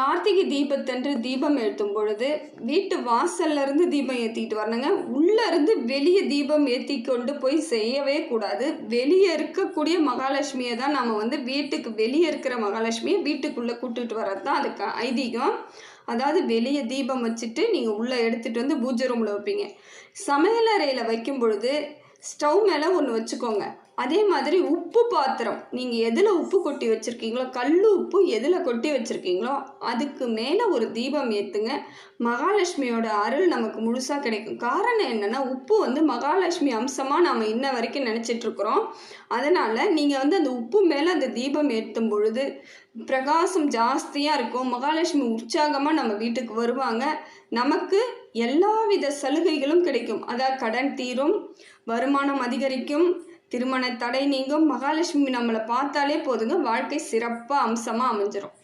கார்த்திகை தீபத்தன்று தீபம் ஏற்றும் பொழுது வீட்டு வாசல்ல இருந்து தீபம் ஏற்றிட்டு வரணுங்க. உள்ளே இருந்து வெளியே தீபம் ஏற்றி கொண்டு போய் செய்யவே கூடாது. வெளியே இருக்கக்கூடிய மகாலட்சுமியை தான் நம்ம வந்து வீட்டுக்கு வெளியே இருக்கிற மகாலட்சுமியை வீட்டுக்குள்ளே கூட்டுட்டு வர்றது தான் அதுக்கு ஐதீகம். அதாவது வெளியே தீபம் வச்சுட்டு நீங்கள் உள்ளே எடுத்துகிட்டு வந்து பூஜை ரூமில் வைப்பீங்க. சமையலறையில் வைக்கும் பொழுது ஸ்டவ் மேலே ஒன்று வச்சுக்கோங்க. அதே மாதிரி உப்பு பாத்திரம். நீங்கள் எதில் உப்பு கொட்டி வச்சுருக்கீங்களோ கல் உப்பு எதில் கொட்டி வச்சுருக்கீங்களோ அதுக்கு மேலே ஒரு தீபம் ஏற்றுங்க மகாலட்சுமியோட அருள் நமக்கு முழுசாக கிடைக்கும். காரணம் என்னென்னா உப்பு வந்து மகாலட்சுமி அம்சமாக நாம் இன்ன வரைக்கும் நினச்சிட்ருக்குறோம். அதனால் நீங்கள் வந்து அந்த உப்பு மேலே அந்த தீபம் ஏற்றும் பொழுது பிரகாசம் ஜாஸ்தியாக இருக்கும். மகாலட்சுமி உற்சாகமாக நம்ம வீட்டுக்கு வருவாங்க. நமக்கு எல்லாவித சலுகைகளும் கிடைக்கும். அதாவது கடன் தீரும் வருமானம் அதிகரிக்கும். திருமண தடை நீங்கும் மகாலட்சுமி நம்மளை பார்த்தாலே போதுங்க. வாழ்க்கை சிறப்பாக அம்சமாக அமைஞ்சிரும்.